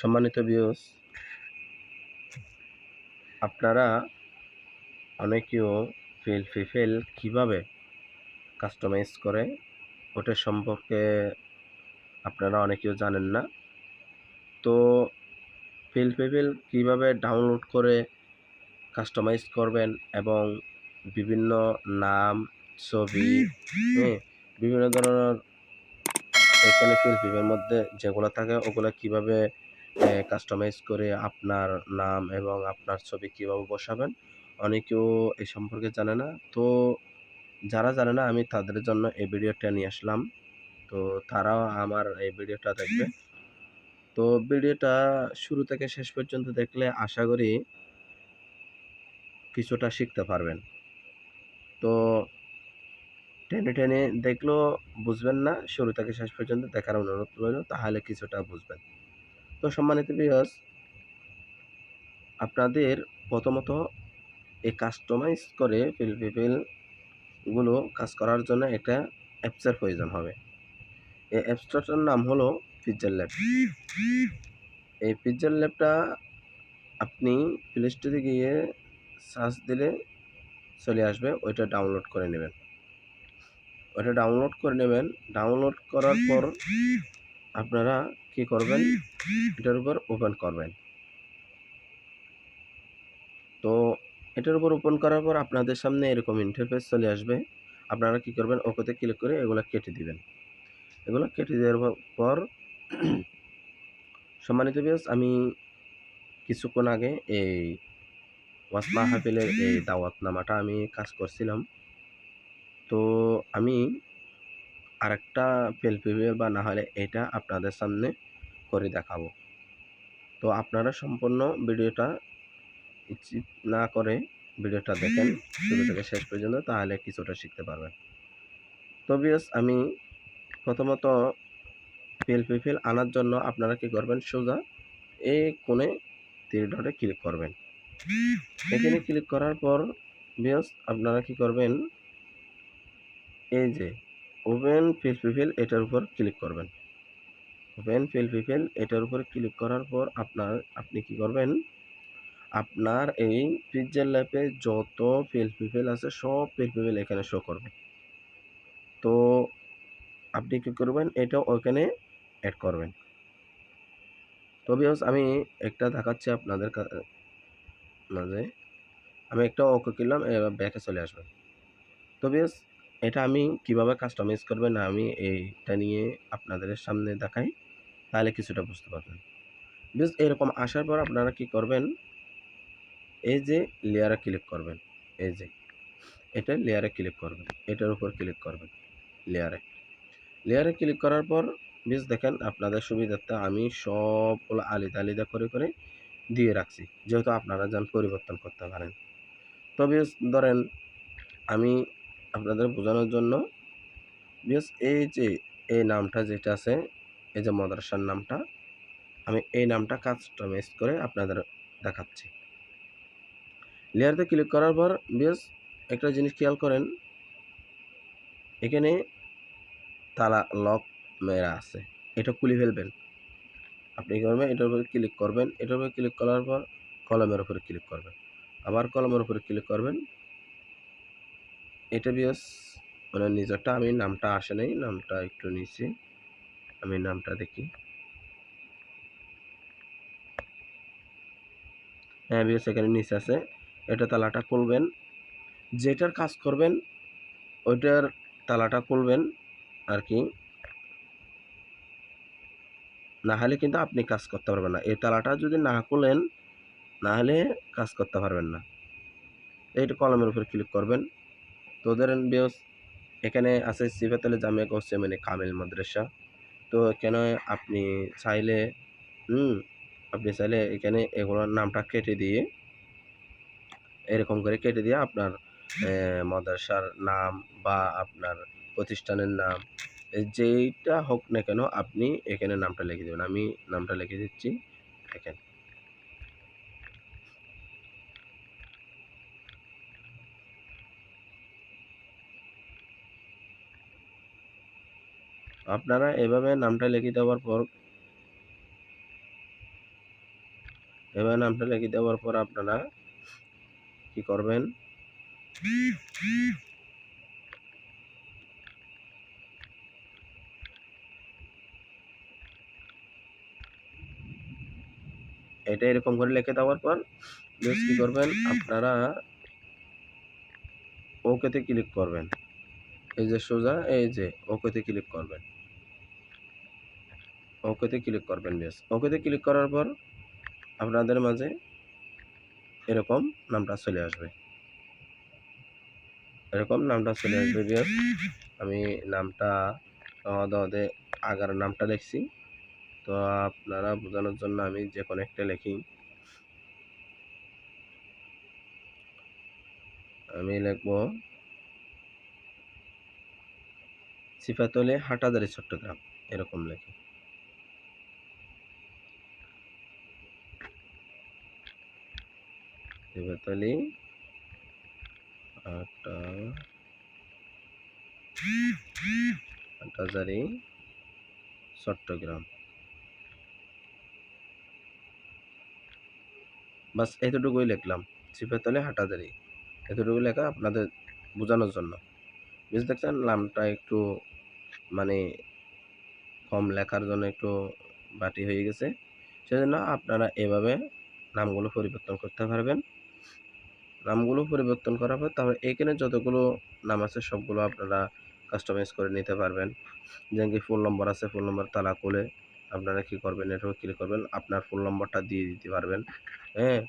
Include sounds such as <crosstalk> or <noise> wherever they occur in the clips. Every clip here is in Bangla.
সম্মানিত ভিউস আপনারা অনেকেও ফিল ফিফেল কীভাবে কাস্টমাইজ করে ওটার সম্পর্কে আপনারা অনেকেও জানেন না। তো ফিল ফিফেল কীভাবে ডাউনলোড করে কাস্টমাইজ করবেন এবং বিভিন্ন নাম ছবি <coughs> হ্যাঁ বিভিন্ন ধরনের এখানে ফিল ফিফের মধ্যে যেগুলো থাকে ওগুলো কীভাবে কাস্টমাইজ করে আপনার নাম এবং আপনার ছবি কীভাবে বসাবেন? অনেকেও এই সম্পর্কে জানে না। তো যারা জানে না, আমি তাদের জন্য এই ভিডিওটা নিয়ে আসলাম। তো তারাও আমার এই ভিডিওটা দেখবে। তো ভিডিওটা শুরু থেকে শেষ পর্যন্ত দেখলে আশা করি কিছুটা শিখতে পারবেন। তো টেনে টেনে দেখলেও বুঝবেন না, শুরু থেকে শেষ পর্যন্ত দেখার অনুরোধ রইল, তাহলে কিছুটা বুঝবেন। তো সম্মানিত বিয়স আপনাদের প্রথমত এই কাস্টমাইজ করে ফিল পিপিলগুলো কাজ করার জন্য একটা অ্যাপসের প্রয়োজন হবে। এই অ্যাপসটার নাম হলো পিজ্জার ল্যাব এই পিজ্জার ল্যাবটা আপনি প্লে স্টোরে গিয়ে সার্চ দিলে চলে আসবে, ওইটা ডাউনলোড করে নেবেন। ওইটা ডাউনলোড করে নেবেন। ডাউনলোড করার পর আপনারা কি করবেন? এটার উপর ওপেন করবেন। তো এটার উপর ওপেন করার পর আপনাদের সামনে এরকম ইন্টারফেস চলে আসবে। আপনারা কি করবেন? ওকেতে ক্লিক করে এগুলো কেটে দিবেন। এগুলো কেটে দেওয়ার পর সম্মানিত বিয়াস আমি কিছুক্ষণ আগে এই ওয়াসমা মাহফিলের এই দাওয়াতনামাটা আমি কাজ করছিলাম। তো আমি আরেকটা প্রিভিউ বা না হলে এটা আপনাদের সামনে করে দেখাবো। তো আপনারা সম্পূর্ণ ভিডিওটা না করে ভিডিওটা দেখেন শুরু থেকে শেষ পর্যন্ত, তাহলে কিছুটা শিখতে পারবেন। তো বিয়াস আমি প্রথমত ফিল পিফিল আনার জন্য আপনারা কি করবেন? সোজা এই কোণে তীর ডটে ক্লিক করবেন। এখানে ক্লিক করার পর বিয়াস আপনারা কি করবেন? এই যে ওপেন ফিল পিফিল এটার উপর ক্লিক করবেন। ওপেন ফিল পিফিল এটার উপর ক্লিক করার পর আপনার, আপনি কি করবেন? আপনার এই পিকচার ল্যাপে যত ফিল পিফিল আছে সব ফিল পিফিল এখানে শো করবে। তো আপনি কী করবেন? এটা ওখানে অ্যাড করবেন। তো বিকজ আমি একটা দেখাচ্ছি আপনাদের মাঝে। আমি একটা ওকে কিনলাম, এবার ব্যাকে চলে আসবেন তো বিকজ এটা আমি কীভাবে কাস্টমাইজ করবেন আমি এইটা নিয়ে আপনাদের সামনে দেখাই, তাহলে কিছুটা বুঝতে পারবেন। বেশ, এরকম আসার পর আপনারা কি করবেন, এই যে লেয়ারে ক্লিক করবেন, এই যে এটা লেয়ারে ক্লিক করবেন, এটার উপর ক্লিক করবেন লেয়ারে লেয়ারে ক্লিক করার পর, বেশ, দেখেন আপনাদের সুবিধার্থে আমি সবগুলো আলিদা আলিদা করে করে দিয়ে রাখছি, যেহেতু আপনারা যান পরিবর্তন করতে পারেন। তবে ধরেন আমি আপনাদের বোঝানোর জন্য। বেশ এই যে, এই নামটা যেটা আছে, এই যে মাদ্রাসার নামটা, আমি এই নামটা কাস্টমাইজ করে আপনাদের দেখাচ্ছি। লেয়ারতে ক্লিক করার পর বেশ একটা জিনিস খেয়াল করেন। এখানে তালা লক মেরা আছে। এটা খুলে ফেলবেন। আপনি করবেন? এটার উপরে ক্লিক করবেন। এটার উপরে ক্লিক করার পর, কলমের উপরে ক্লিক করবেন। আবার কলমের উপরে ক্লিক করবেন। এটা বিয়স মানে নিজেরটা, আমি নামটা আসে নাই, নামটা একটু নিচে আমি নামটা দেখি। হ্যাঁ বিয়স, এখানে নিচে আছে। এটা তালাটা খুলবেন। যেটার কাজ করবেন, ওইটার তালাটা খুলবেন আর কি। না হলে কিন্তু আপনি কাজ করতে পারবেন না। এই তালাটা যদি না খুলেন, না হলে কাজ করতে পারবেন না। এইটা কলমের উপর ক্লিক করবেন। তো ধরেন বিয়স এখানে আছে সিফাতলে জামিয়া করছে মানে কামিল মাদ্রাসা। তো এখানে আপনি চাইলে, হুম, আপনি চাইলে এখানে এগুলোর নামটা কেটে দিয়ে, এরকম করে কেটে দিয়ে আপনার মাদ্রাসার নাম বা আপনার প্রতিষ্ঠানের নাম যেইটা হোক না কেন আপনি এখানে নামটা লিখে দেবেন। আমি নামটা লিখে দিচ্ছি এখানে আপনারা এভাবে নামটা লিখে দেওয়ার পর এভাবে নামটা লিখে দেওয়ার পর আপনারা কি করবেন? এটা এরকম করে লিখে দেওয়ার পর জাস্ট কি করবেন? আপনারা ওকেতে ক্লিক করবেন। এই যে সোজা, এই যে ওকেতে ক্লিক করবেন। ওকেতে ক্লিক করবেন বেশ। ওকেতে ক্লিক করার পর আপনাদের মাঝে এরকম নামটা চলে আসবে। এরকম নামটা চলে আসবে বেশ। আমি নামটা দে আগার নামটা লিখছি। তো আপনারা বোঝানোর জন্য আমি যে কোনো একটা লিখি। আমি লিখব সিফাতলে হাটাদারি চট্টগ্রাম, এরকম লেখি। সিফাতলি হাটা হাটাজারি চট্টগ্রাম। বাস এতটুকুই লিখলাম। সিফাতলে হাটাজারি এতটুকু লেখা আপনাদের বোঝানোর জন্য। বুঝতে দেখছেন, নামটা একটু মানে কম লেখার জন্য একটু বাটি হয়ে গেছে। সেজন্য আপনারা এভাবে নামগুলো পরিবর্তন করতে পারবেন। নামগুলো পরিবর্তন করার পর তারপরে এখানে যতগুলো নাম আছে সবগুলো আপনারা কাস্টমাইজ করে নিতে পারবেন। যেমন কি ফোন নম্বর আছে ফোন নম্বর তালা খুলে আপনারা কি করবেন এটাও ক্লিক করবেন, আপনার ফোন নম্বরটা দিয়ে দিতে পারবেন। হ্যাঁ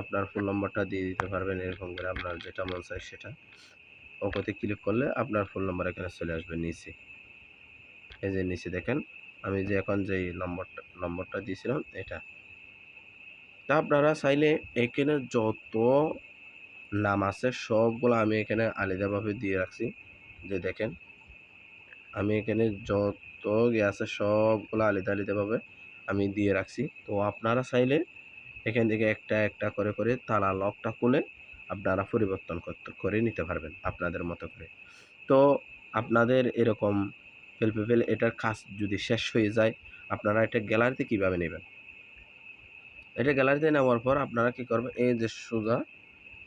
আপনার ফোন নম্বরটা দিয়ে দিতে পারবেন, এরকম করে আপনার যেটা মন চায় সেটা। ওকতে ক্লিক করলে আপনার ফোন নম্বর এখানে চলে আসবে নিচে। এই যে নিচে দেখেন, আমি যে এখন যেই নম্বরটা নম্বরটা দিয়েছিলাম, এটা। তা আপনারা চাইলে এখানে যত নাম আছে, সবগুলো আমি এখানে আলাদাভাবে দিয়ে রাখছি। যে দেখেন, আমি এখানে যত ইয়ে আছে, সবগুলো আলাদা আলাদাভাবে আমি দিয়ে রাখছি। তো আপনারা চাইলে এখান থেকে একটা একটা করে করে তালা লকটা খুলে আপনারা পরিবর্তন করতে করে নিতে পারবেন আপনাদের মতো করে। তো আপনাদের এরকম ফেল এটার কাজ যদি শেষ হয়ে যায়, আপনারা এটা গ্যালারিতে কীভাবে নেবেন? এটা গ্যালারিতে নেওয়ার পর আপনারা কি করবেন, এই যে সোজা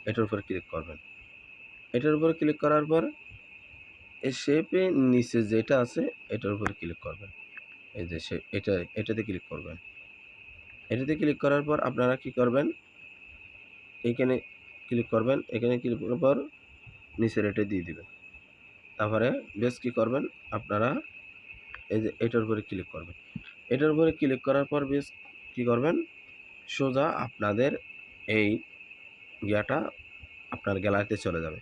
এটার উপর ক্লিক করবেন। এটার উপর ক্লিক করার পর এই শেপে নিচে যেটা আছে, এটার উপর ক্লিক করবেন। এই যে সে এটা, এটাতে ক্লিক করবেন। এটাতে ক্লিক করার পর আপনারা কি করবেন? এখানে ক্লিক করবেন, এখানে ক্লিক করার পর নিচের এটা দিয়ে দিবেন। তারপরে বেশ কি করবেন? আপনারা এই যে এটার উপরে ক্লিক করবেন। এটার উপরে ক্লিক করার পর বেশ কি করবেন? সোজা আপনাদের এই ইয়াটা আপনার গ্যালারিতে চলে যাবে।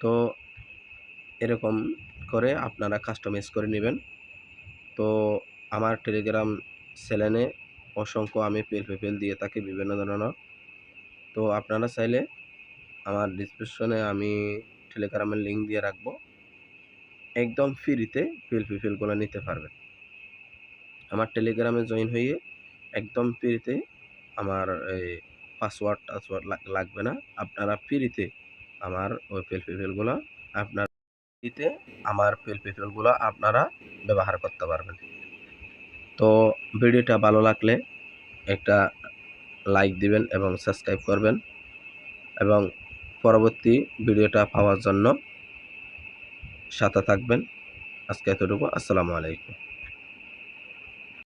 তো এরকম করে আপনারা কাস্টমাইজ করে নেবেন। তো আমার টেলিগ্রাম চ্যানেলে অসংখ্য আমি পেল পেপেল দিয়ে থাকি বিভিন্ন ধরনের। তো আপনারা চাইলে আমার ডিসক্রিপশনে আমি টেলিগ্রামের লিঙ্ক দিয়ে রাখব। একদম ফ্রিতে পেল পেপেলগুলো নিতে পারবেন। আমার টেলিগ্রামে জয়েন হয়ে একদম ফ্রিতে আমার এই পাসওয়ার্ড টাসওয়ার্ড লাগবে না। আপনারা ফ্রিতে আমার ওই পেল পেপেলগুলো আপনার ফ্রিতে আমার পেল পেপেলগুলো আপনারা ব্যবহার করতে পারবেন। তো ভিডিওটা ভালো লাগলে একটা লাইক দিবেন এবং সাবস্ক্রাইব করবেন এবং পরবর্তী ভিডিওটা পাওয়ার জন্য সাথে থাকবেন। আজকে এতটুকু। আসসালামু আলাইকুম।